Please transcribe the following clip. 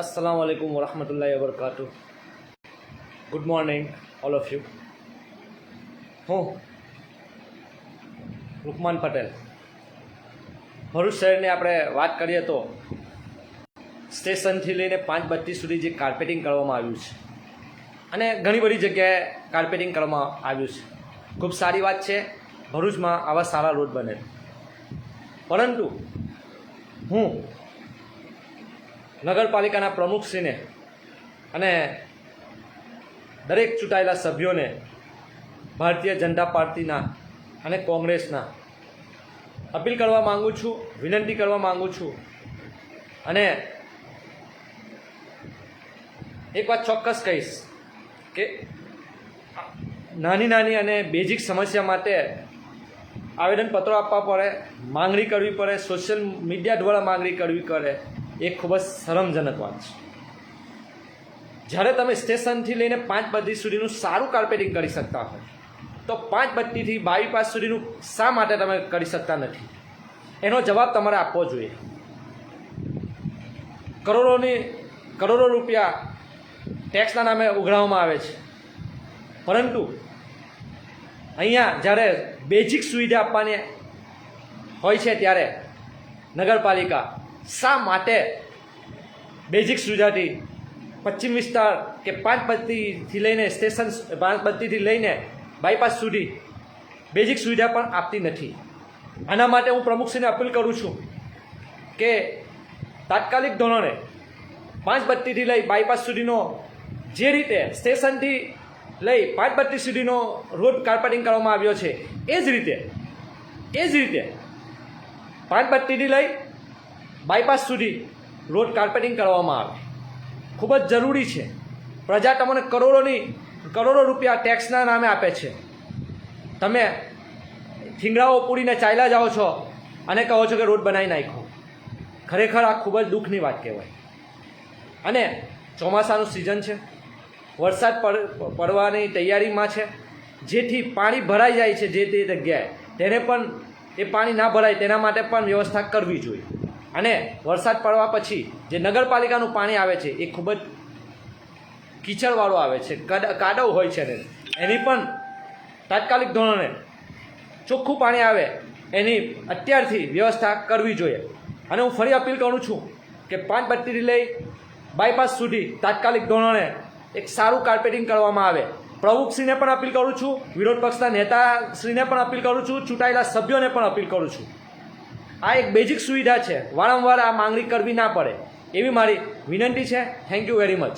Assalamu alaikum warahmatullahi wabarakatuh. Good morning all of you હું રુકમાન પટેલ ભરૂચ શહેરની આપણે વાત કરીએ તો સ્ટેશનથી લઈને પાંચ બત્તી સુધી જે કાર્પેટિંગ કરવામાં આવ્યું છે. અને ઘણી બધી જગ્યાએ કાર્પેટિંગ કરવામાં આવ્યું છે. ખૂબ સારી વાત છે, ભરૂચમાં આવા સારા રોડ બને. પરંતુ હું નગરપાલિકાના પ્રમુખશ્રીને અને દરેક ચૂંટાયેલા સભ્યોને ભારતીય જનતા પાર્ટીના અને કોંગ્રેસના અપીલ કરવા માગું છું, વિનંતી કરવા માગું છું અને એક વાત ચોક્કસ કહીશ કે નાની નાની અને બેઝિક સમસ્યા માટે આવેદનપત્રો આપવા પડે, માંગણી કરવી પડે, સોશિયલ મીડિયા દ્વારા માંગણી કરવી પડે એ ખૂબ જ શરમજનક વાત છે. જ્યારે તમે સ્ટેશનથી લઈને પાંચ બત્તી સુધીનું સારું કાર્પેટિંગ કરી શકતા હોય, તો પાંચ બત્તીથી બાવીપાસ સુધીનું શા માટે તમે કરી શકતા નથી? એનો જવાબ તમારે આપવો જોઈએ. કરોડોની, કરોડો રૂપિયા ટેક્સના નામે ઉઘરાવવામાં આવે છે. પરંતુ અહીંયા જ્યારે બેઝિક સુવિધા આપવાની હોય છે ત્યારે નગરપાલિકા શા માટે બેઝિક સુવિધાથી પશ્ચિમ વિસ્તાર કે પાંચ બત્તીથી લઈને સ્ટેશન પાંચ બત્તીથી લઈને બાયપાસ સુધી બેઝિક સુવિધા પણ આપતી નથી. આના માટે હું પ્રમુખશ્રીને અપીલ કરું છું કે તાત્કાલિક ધોરણે પાંચ બત્તીથી લઈ બાયપાસ સુધીનો જે રીતે સ્ટેશનથી લઈ પાંચ બત્તી સુધીનો રોડ કાર્પેટિંગ કરવામાં આવ્યો છે, એ જ રીતે, એ જ રીતે પાંચ બત્તીથી લઈ બાયપાસ સુધી રોડ કાર્પેટિંગ કરવામાં આવે. ખૂબ જ જરૂરી છે. પ્રજા તમને કરોડોની, કરોડો રૂપિયા ટેક્સના નામે આપે છે. તમે થીંગડાઓ પૂરીને ચાલ્યા જાઓ છો અને કહો છો કે રોડ બનાવી નાખો ખરેખર આ ખૂબ જ દુઃખની વાત કહેવાય. અને ચોમાસાનું સિઝન છે. વરસાદ પડ, પડવાની તૈયારીમાં છે. જેથી પાણી ભરાઈ જાય છે જે તે જગ્યાએ તેને પણ એ પાણી ના ભરાય તેના માટે પણ વ્યવસ્થા કરવી જોઈએ. અને વરસાદ પડવા પછી જે નગરપાલિકાનું પાણી આવે છે, એ ખૂબ જ કીચડવાળું આવે છે કાદ- કાદવ હોય છે એની પણ તાત્કાલિક ધોરણે ચોખ્ખું પાણી આવે, એની અત્યારથી વ્યવસ્થા કરવી જોઈએ. અને હું ફરી અપીલ કરું છું કે પાંચ બત્તીથી લઈ બાયપાસ સુધી તાત્કાલિક ધોરણે એક સારું કાર્પેટિંગ કરવામાં આવે. પ્રમુખશ્રીને પણ અપીલ કરું છું, વિરોધ પક્ષના નેતાશ્રીને પણ અપીલ કરું છું, ચૂંટાયેલા સભ્યોને પણ અપીલ કરું છું. આ એક બેઝિક સુવિધા છે. વારંવાર આ માંગણી કરવી ના પડે. એવી મારી વિનંતી છે. Thank you very much